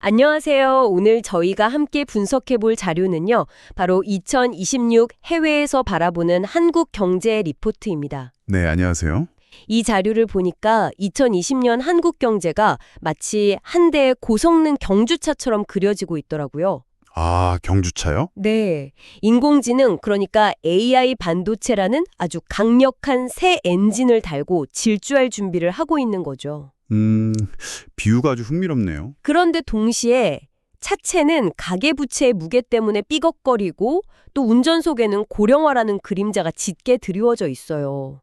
안녕하세요. 오늘 저희가 함께 분석해 볼 자료는요. 바로 2026 해외에서 바라보는 한국 경제 리포트입니다. 네, 안녕하세요. 이 자료를 보니까 2020년 한국 경제가 마치 한 대의 고성능 경주차처럼 그려지고 있더라고요. 아, 경주차요? 네. 인공지능, 그러니까 AI 반도체라는 아주 강력한 새 엔진을 달고 질주할 준비를 하고 있는 거죠. 음, 비유가 아주 흥미롭네요. 그런데 동시에 차체는 가계부채의 무게 때문에 삐걱거리고 또 운전석에는 고령화라는 그림자가 짙게 드리워져 있어요.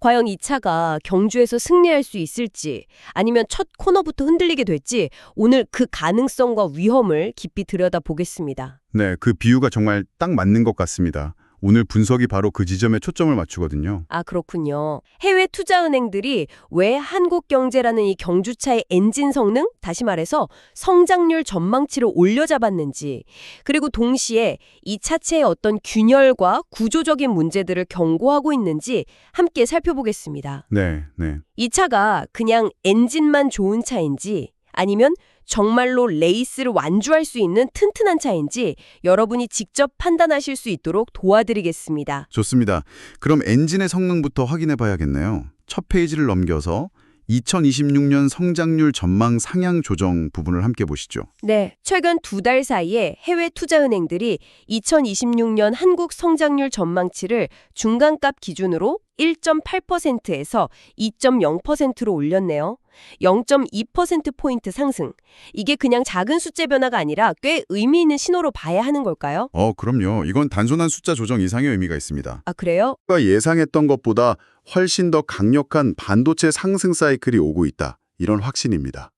과연 이 차가 경주에서 승리할 수 있을지 아니면 첫 코너부터 흔들리게 될지 오늘 그 가능성과 위험을 깊이 들여다보겠습니다. 네, 그 비유가 정말 딱 맞는 것 같습니다. 오늘 분석이 바로 그 지점에 초점을 맞추거든요. 아, 그렇군요. 해외 투자 은행들이 왜 한국 경제라는 이 경주차의 엔진 성능, 다시 말해서 성장률 전망치를 올려잡았는지, 그리고 동시에 이 차체의 어떤 균열과 구조적인 문제들을 경고하고 있는지 함께 살펴보겠습니다. 네, 네. 이 차가 그냥 엔진만 좋은 차인지 아니면 정말로 레이스를 완주할 수 있는 튼튼한 차인지 여러분이 직접 판단하실 수 있도록 도와드리겠습니다. 좋습니다. 그럼 엔진의 성능부터 확인해 봐야겠네요. 첫 페이지를 넘겨서 2026년 성장률 전망 상향 조정 부분을 함께 보시죠. 네, 최근 두 달 사이에 해외 투자은행들이 2026년 한국 성장률 전망치를 중간값 기준으로 1.8%에서 2.0%로 올렸네요. 0.2%포인트 상승. 이게 그냥 작은 숫자 변화가 아니라 꽤 의미 있는 신호로 봐야 하는 걸까요? 어, 그럼요. 이건 단순한 숫자 조정 이상의 의미가 있습니다. 아, 그래요? 가 예상했던 것보다 훨씬 더 강력한 반도체 상승 사이클이 오고 있다. 이런 확신입니다.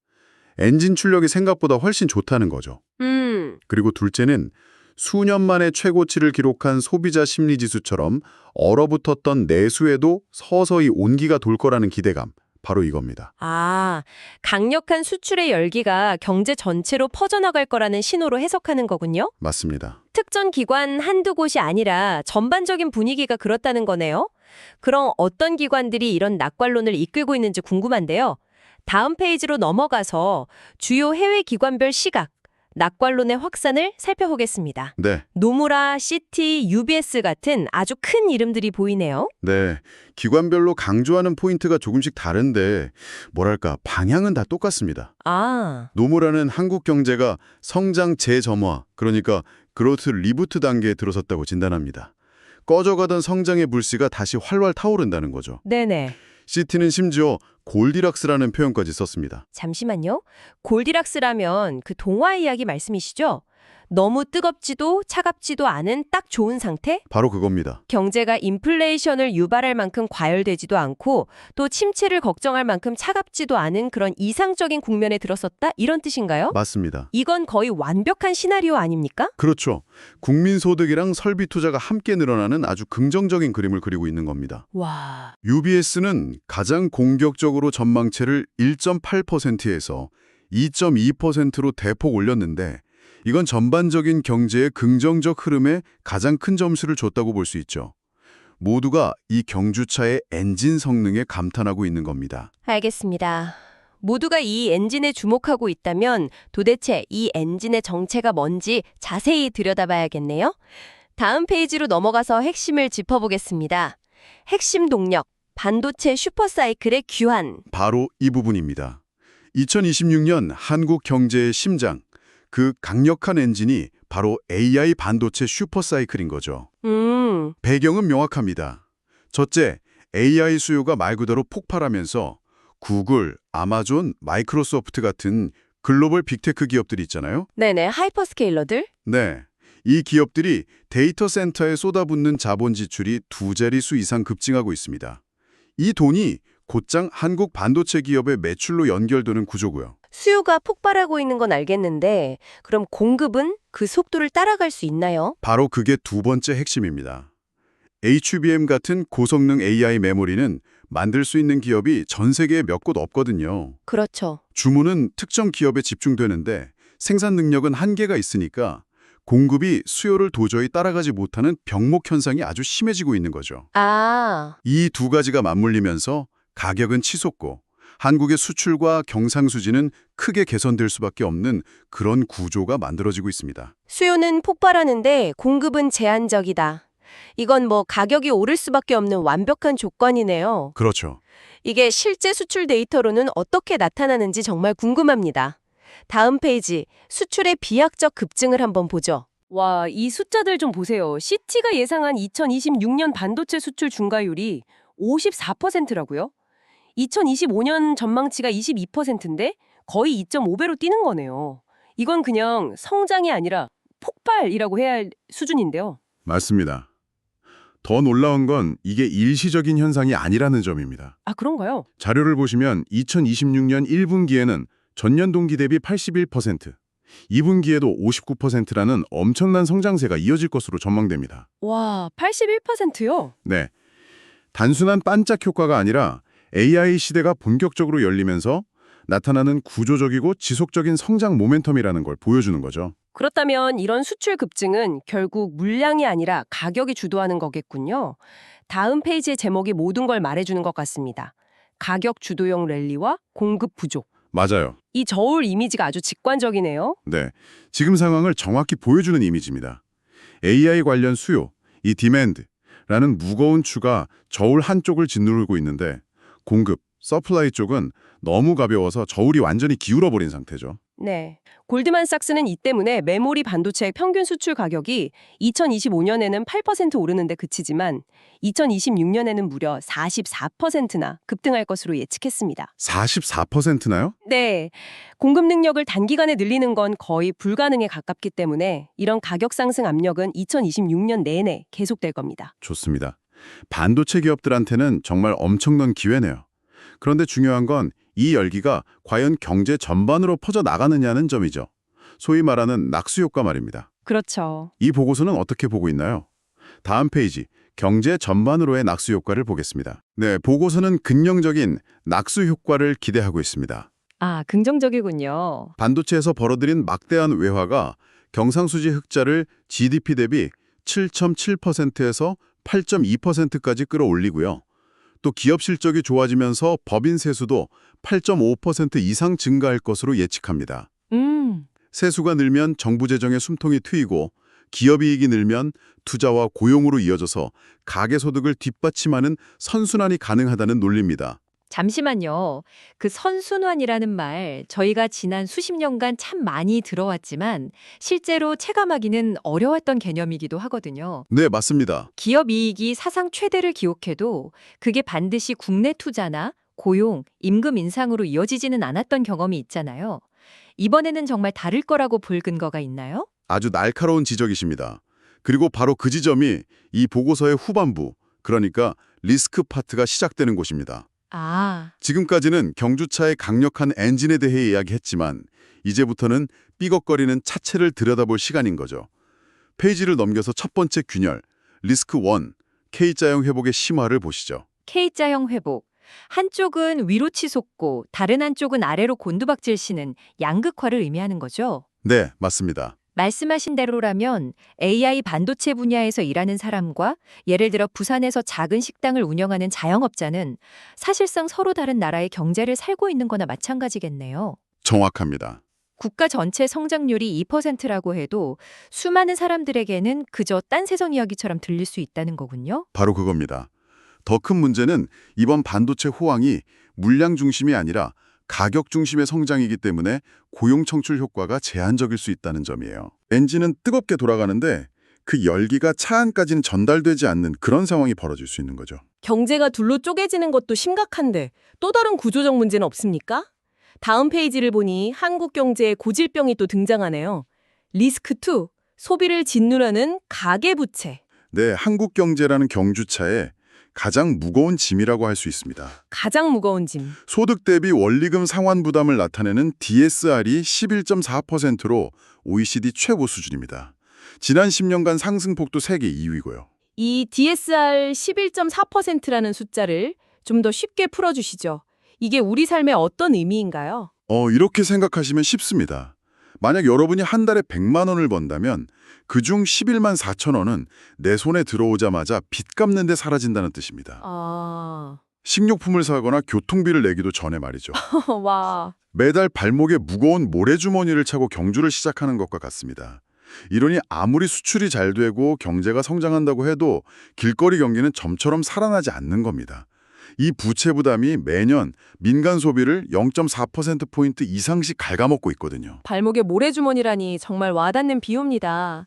엔진 출력이 생각보다 훨씬 좋다는 거죠. 음, 그리고 둘째는 수년 만에 최고치를 기록한 소비자 심리 지수처럼 얼어붙었던 내수에도 서서히 온기가 돌 거라는 기대감. 바로 이겁니다. 아, 강력한 수출의 열기가 경제 전체로 퍼져나갈 거라는 신호로 해석하는 거군요? 맞습니다. 특정 기관 한두 곳이 아니라 전반적인 분위기가 그렇다는 거네요. 그럼 어떤 기관들이 이런 낙관론을 이끌고 있는지 궁금한데요. 다음 페이지로 넘어가서 주요 해외 기관별 시각, 낙관론의 확산을 살펴보겠습니다. 네, 노무라, 시티, UBS 같은 아주 큰 이름들이 보이네요. 네. 기관별로 강조하는 포인트가 조금씩 다른데 뭐랄까 방향은 다 똑같습니다. 아, 노무라는 한국 경제가 성장 재점화, 그러니까 그로트 리부트 단계에 들어섰다고 진단합니다. 꺼져가던 성장의 불씨가 다시 활활 타오른다는 거죠. 네네. 시티는 심지어 골디락스라는 표현까지 썼습니다. 잠시만요. 골디락스라면 그 동화 이야기 말씀이시죠? 너무 뜨겁지도 차갑지도 않은 딱 좋은 상태? 바로 그겁니다. 경제가 인플레이션을 유발할 만큼 과열되지도 않고 또 침체를 걱정할 만큼 차갑지도 않은 그런 이상적인 국면에 들어섰다? 이런 뜻인가요? 맞습니다. 이건 거의 완벽한 시나리오 아닙니까? 그렇죠. 국민소득이랑 설비 투자가 함께 늘어나는 아주 긍정적인 그림을 그리고 있는 겁니다. 와, UBS는 가장 공격적으로 전망치를 1.8%에서 2.2%로 대폭 올렸는데 이건 전반적인 경제의 긍정적 흐름에 가장 큰 점수를 줬다고 볼 수 있죠. 모두가 이 경주차의 엔진 성능에 감탄하고 있는 겁니다. 알겠습니다. 모두가 이 엔진에 주목하고 있다면 도대체 이 엔진의 정체가 뭔지 자세히 들여다봐야겠네요. 다음 페이지로 넘어가서 핵심을 짚어보겠습니다. 핵심 동력, 반도체 슈퍼사이클의 귀환. 바로 이 부분입니다. 2026년 한국 경제의 심장, 그 강력한 엔진이 바로 AI 반도체 슈퍼사이클인 거죠. 음, 배경은 명확합니다. 첫째, AI 수요가 말 그대로 폭발하면서 구글, 아마존, 마이크로소프트 같은 글로벌 빅테크 기업들이 있잖아요. 네네, 하이퍼스케일러들? 네. 이 기업들이 데이터 센터에 쏟아붓는 자본 지출이 두 자릿수 이상 급증하고 있습니다. 이 돈이 곧장 한국 반도체 기업의 매출로 연결되는 구조고요. 수요가 폭발하고 있는 건 알겠는데, 그럼 공급은 그 속도를 따라갈 수 있나요? 바로 그게 두 번째 핵심입니다. HBM 같은 고성능 AI 메모리는 만들 수 있는 기업이 전 세계에 몇 곳 없거든요. 그렇죠. 주문은 특정 기업에 집중되는데 생산 능력은 한계가 있으니까 공급이 수요를 도저히 따라가지 못하는 병목 현상이 아주 심해지고 있는 거죠. 아, 이 두 가지가 맞물리면서 가격은 치솟고 한국의 수출과 경상수지는 크게 개선될 수밖에 없는 그런 구조가 만들어지고 있습니다. 수요는 폭발하는데 공급은 제한적이다. 이건 뭐 가격이 오를 수밖에 없는 완벽한 조건이네요. 그렇죠. 이게 실제 수출 데이터로는 어떻게 나타나는지 정말 궁금합니다. 다음 페이지, 수출의 비약적 급증을 한번 보죠. 와, 이 숫자들 좀 보세요. CT가 예상한 2026년 반도체 수출 증가율이 54%라고요? 2025년 전망치가 22%인데 거의 2.5배로 뛰는 거네요. 이건 그냥 성장이 아니라 폭발이라고 해야 할 수준인데요. 맞습니다. 더 놀라운 건 이게 일시적인 현상이 아니라는 점입니다. 아, 그런가요? 자료를 보시면 2026년 1분기에는 전년 동기 대비 81%, 2분기에도 59%라는 엄청난 성장세가 이어질 것으로 전망됩니다. 와, 81%요? 네. 단순한 반짝 효과가 아니라 AI 시대가 본격적으로 열리면서 나타나는 구조적이고 지속적인 성장 모멘텀이라는 걸 보여주는 거죠. 그렇다면 이런 수출 급증은 결국 물량이 아니라 가격이 주도하는 거겠군요. 다음 페이지의 제목이 모든 걸 말해주는 것 같습니다. 가격 주도형 랠리와 공급 부족. 맞아요. 이 저울 이미지가 아주 직관적이네요. 네. 지금 상황을 정확히 보여주는 이미지입니다. AI 관련 수요, 이 디맨드라는 무거운 추가 저울 한쪽을 짓누르고 있는데 공급, 서플라이 쪽은 너무 가벼워서 저울이 완전히 기울어 버린 상태죠. 네. 골드만삭스는 이 때문에 메모리 반도체 평균 수출 가격이 2025년에는 8% 오르는데 그치지만 2026년에는 무려 44%나 급등할 것으로 예측했습니다. 44%나요? 네. 공급 능력을 단기간에 늘리는 건 거의 불가능에 가깝기 때문에 이런 가격 상승 압력은 2026년 내내 계속될 겁니다. 좋습니다. 반도체 기업들한테는 정말 엄청난 기회네요. 그런데 중요한 건 이 열기가 과연 경제 전반으로 퍼져 나가느냐는 점이죠. 소위 말하는 낙수 효과 말입니다. 그렇죠. 이 보고서는 어떻게 보고 있나요? 다음 페이지, 경제 전반으로의 낙수 효과를 보겠습니다. 네, 보고서는 긍정적인 낙수 효과를 기대하고 있습니다. 아, 긍정적이군요. 반도체에서 벌어들인 막대한 외화가 경상수지 흑자를 GDP 대비 7.7%에서 8.2%까지 끌어올리고요. 또 기업 실적이 좋아지면서 법인 세수도 8.5% 이상 증가할 것으로 예측합니다. 음. 세수가 늘면 정부 재정의 숨통이 트이고 기업이익이 늘면 투자와 고용으로 이어져서 가계소득을 뒷받침하는 선순환이 가능하다는 논리입니다. 잠시만요. 그 선순환이라는 말 저희가 지난 수십 년간 참 많이 들어왔지만 실제로 체감하기는 어려웠던 개념이기도 하거든요. 네, 맞습니다. 기업 이익이 사상 최대를 기록해도 그게 반드시 국내 투자나 고용, 임금 인상으로 이어지지는 않았던 경험이 있잖아요. 이번에는 정말 다를 거라고 볼 근거가 있나요? 아주 날카로운 지적이십니다. 그리고 바로 그 지점이 이 보고서의 후반부, 그러니까 리스크 파트가 시작되는 곳입니다. 아, 지금까지는 경주차의 강력한 엔진에 대해 이야기했지만 이제부터는 삐걱거리는 차체를 들여다볼 시간인 거죠. 페이지를 넘겨서 첫 번째 균열, 리스크 1, K자형 회복의 심화를 보시죠. K자형 회복. 한쪽은 위로 치솟고 다른 한쪽은 아래로 곤두박질 치는 양극화를 의미하는 거죠. 네, 맞습니다. 말씀하신 대로라면 AI 반도체 분야에서 일하는 사람과 예를 들어 부산에서 작은 식당을 운영하는 자영업자는 사실상 서로 다른 나라의 경제를 살고 있는 거나 마찬가지겠네요. 정확합니다. 국가 전체 성장률이 2%라고 해도 수많은 사람들에게는 그저 딴 세상 이야기처럼 들릴 수 있다는 거군요. 바로 그겁니다. 더 큰 문제는 이번 반도체 호황이 물량 중심이 아니라 가격 중심의 성장이기 때문에 고용 창출 효과가 제한적일 수 있다는 점이에요. 엔진은 뜨겁게 돌아가는데 그 열기가 차 안까지는 전달되지 않는 그런 상황이 벌어질 수 있는 거죠. 경제가 둘로 쪼개지는 것도 심각한데 또 다른 구조적 문제는 없습니까? 다음 페이지를 보니 한국 경제에 고질병이 또 등장하네요. 리스크 2. 소비를 짓누르는 가계부채. 네, 한국 경제라는 경주차에 가장 무거운 짐이라고 할 수 있습니다. 가장 무거운 짐. 소득 대비 원리금 상환 부담을 나타내는 DSR이 11.4%로 OECD 최고 수준입니다. 지난 10년간 상승폭도 세계 2위고요. 이 DSR 11.4%라는 숫자를 좀 더 쉽게 풀어주시죠. 이게 우리 삶에 어떤 의미인가요? 어, 이렇게 생각하시면 쉽습니다. 만약 여러분이 한 달에 100만 원을 번다면 그중 11만 4천 원은 내 손에 들어오자마자 빚 갚는 데 사라진다는 뜻입니다. 아, 식료품을 사거나 교통비를 내기도 전에 말이죠. 와. 매달 발목에 무거운 모래주머니를 차고 경주를 시작하는 것과 같습니다. 이러니 아무리 수출이 잘 되고 경제가 성장한다고 해도 길거리 경기는 점처럼 살아나지 않는 겁니다. 이 부채 부담이 매년 민간 소비를 0.4%포인트 이상씩 갉아먹고 있거든요. 발목에 모래주머니라니 정말 와닿는 비유입니다.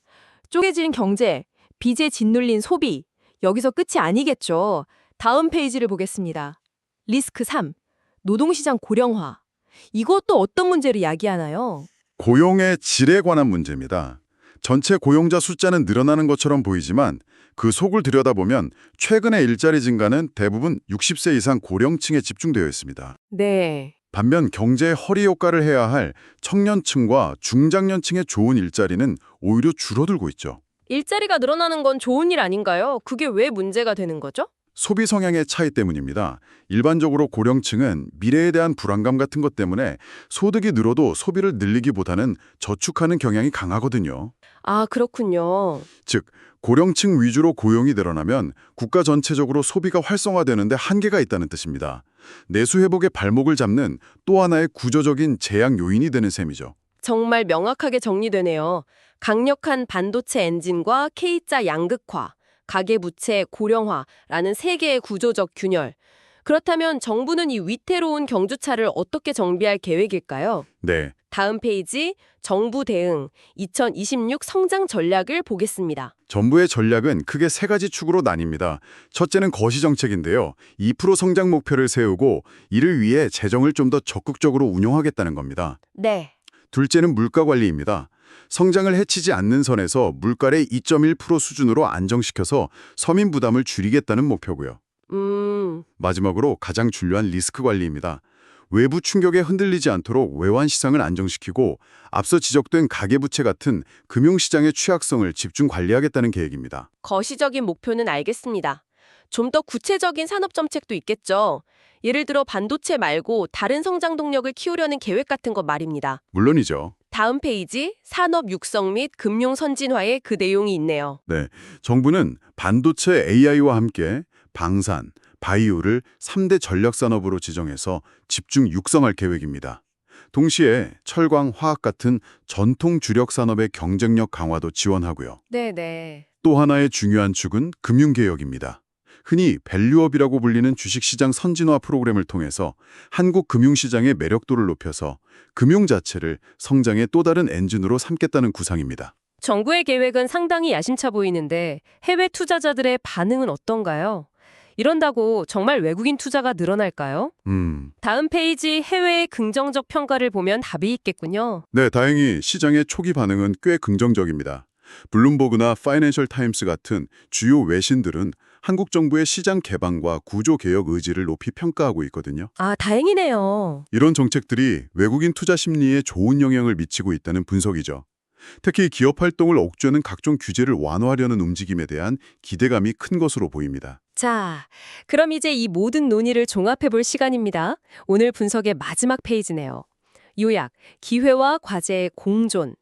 쪼개진 경제, 빚에 짓눌린 소비. 여기서 끝이 아니겠죠. 다음 페이지를 보겠습니다. 리스크 3. 노동시장 고령화. 이것도 어떤 문제를 야기하나요? 고용의 질에 관한 문제입니다. 전체 고용자 숫자는 늘어나는 것처럼 보이지만 그 속을 들여다보면 최근의 일자리 증가는 대부분 60세 이상 고령층에 집중되어 있습니다. 네. 반면 경제의 허리 효과를 해야 할 청년층과 중장년층의 좋은 일자리는 오히려 줄어들고 있죠. 일자리가 늘어나는 건 좋은 일 아닌가요? 그게 왜 문제가 되는 거죠? 소비 성향의 차이 때문입니다. 일반적으로 고령층은 미래에 대한 불안감 같은 것 때문에 소득이 늘어도 소비를 늘리기보다는 저축하는 경향이 강하거든요. 아, 그렇군요. 즉, 고령층 위주로 고용이 늘어나면 국가 전체적으로 소비가 활성화되는데 한계가 있다는 뜻입니다. 내수 회복의 발목을 잡는 또 하나의 구조적인 제약 요인이 되는 셈이죠. 정말 명확하게 정리되네요. 강력한 반도체 엔진과 K자 양극화, 가계부채 고령화라는 세 개의 구조적 균열. 그렇다면 정부는 이 위태로운 경주차를 어떻게 정비할 계획일까요? 네, 다음 페이지 정부 대응 2026 성장 전략을 보겠습니다. 정부의 전략은 크게 세 가지 축으로 나뉩니다. 첫째는 거시 정책인데요. 2% 성장 목표를 세우고 이를 위해 재정을 좀 더 적극적으로 운용하겠다는 겁니다. 네. 둘째는 물가 관리입니다. 성장을 해치지 않는 선에서 물가를 2.1% 수준으로 안정시켜서 서민 부담을 줄이겠다는 목표고요. 음, 마지막으로 가장 중요한 리스크 관리입니다. 외부 충격에 흔들리지 않도록 외환 시장을 안정시키고 앞서 지적된 가계부채 같은 금융시장의 취약성을 집중 관리하겠다는 계획입니다. 거시적인 목표는 알겠습니다. 좀 더 구체적인 산업 정책도 있겠죠. 예를 들어 반도체 말고 다른 성장 동력을 키우려는 계획 같은 것 말입니다. 물론이죠. 다음 페이지 산업 육성 및 금융 선진화에 그 내용이 있네요. 네, 정부는 반도체 AI와 함께 방산, 바이오를 3대 전략산업으로 지정해서 집중 육성할 계획입니다. 동시에 철강, 화학 같은 전통 주력 산업의 경쟁력 강화도 지원하고요. 네네. 또 하나의 중요한 축은 금융개혁입니다. 흔히 밸류업이라고 불리는 주식시장 선진화 프로그램을 통해서 한국 금융시장의 매력도를 높여서 금융 자체를 성장의 또 다른 엔진으로 삼겠다는 구상입니다. 정부의 계획은 상당히 야심차 보이는데 해외 투자자들의 반응은 어떤가요? 이런다고 정말 외국인 투자가 늘어날까요? 음, 다음 페이지 해외의 긍정적 평가를 보면 답이 있겠군요. 네, 다행히 시장의 초기 반응은 꽤 긍정적입니다. 블룸버그나 파이낸셜 타임스 같은 주요 외신들은 한국 정부의 시장 개방과 구조 개혁 의지를 높이 평가하고 있거든요. 아, 다행이네요. 이런 정책들이 외국인 투자 심리에 좋은 영향을 미치고 있다는 분석이죠. 특히 기업 활동을 억제하는 각종 규제를 완화하려는 움직임에 대한 기대감이 큰 것으로 보입니다. 자, 그럼 이제 이 모든 논의를 종합해 볼 시간입니다. 오늘 분석의 마지막 페이지네요. 요약, 기회와 과제의 공존.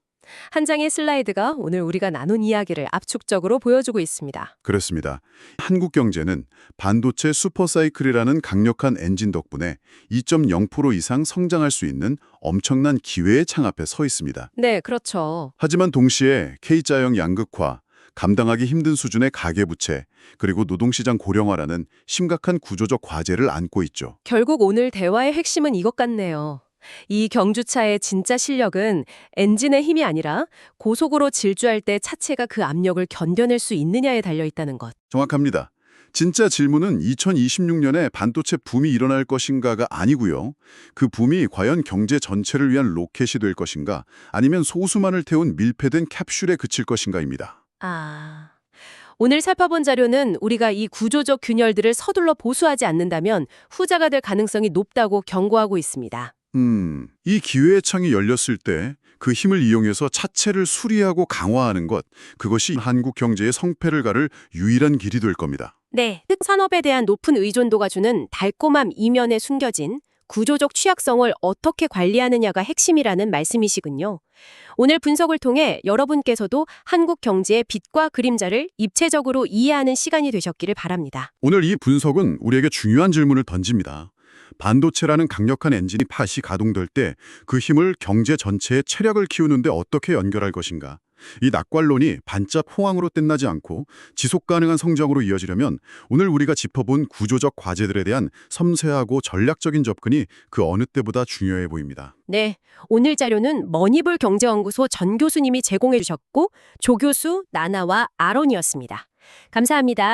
한 장의 슬라이드가 오늘 우리가 나눈 이야기를 압축적으로 보여주고 있습니다. 그렇습니다. 한국 경제는 반도체 슈퍼사이클이라는 강력한 엔진 덕분에 2.0% 이상 성장할 수 있는 엄청난 기회의 창앞에 서 있습니다. 네, 그렇죠. 하지만 동시에 K자형 양극화, 감당하기 힘든 수준의 가계부채, 그리고 노동시장 고령화라는 심각한 구조적 과제를 안고 있죠. 결국 오늘 대화의 핵심은 이것 같네요. 이 경주차의 진짜 실력은 엔진의 힘이 아니라 고속으로 질주할 때 차체가 그 압력을 견뎌낼 수 있느냐에 달려 있다는 것. 정확합니다. 진짜 질문은 2026년에 반도체 붐이 일어날 것인가가 아니고요. 그 붐이 과연 경제 전체를 위한 로켓이 될 것인가 아니면 소수만을 태운 밀폐된 캡슐에 그칠 것인가입니다. 아. 오늘 살펴본 자료는 우리가 이 구조적 균열들을 서둘러 보수하지 않는다면 후자가 될 가능성이 높다고 경고하고 있습니다. 음, 이 기회의 창이 열렸을 때 그 힘을 이용해서 차체를 수리하고 강화하는 것, 그것이 한국 경제의 성패를 가를 유일한 길이 될 겁니다. 네, 특산업에 대한 높은 의존도가 주는 달콤함 이면에 숨겨진 구조적 취약성을 어떻게 관리하느냐가 핵심이라는 말씀이시군요. 오늘 분석을 통해 여러분께서도 한국 경제의 빛과 그림자를 입체적으로 이해하는 시간이 되셨기를 바랍니다. 오늘 이 분석은 우리에게 중요한 질문을 던집니다. 반도체라는 강력한 엔진이 팥이 가동될 때 그 힘을 경제 전체의 체력을 키우는데 어떻게 연결할 것인가? 이 낙관론이 반짝 호황으로 끝나지 않고 지속 가능한 성장으로 이어지려면 오늘 우리가 짚어본 구조적 과제들에 대한 섬세하고 전략적인 접근이 그 어느 때보다 중요해 보입니다. 네, 오늘 자료는 머니볼 경제연구소 전 교수님이 제공해 주셨고 조 교수, 나나와 아론이었습니다. 감사합니다.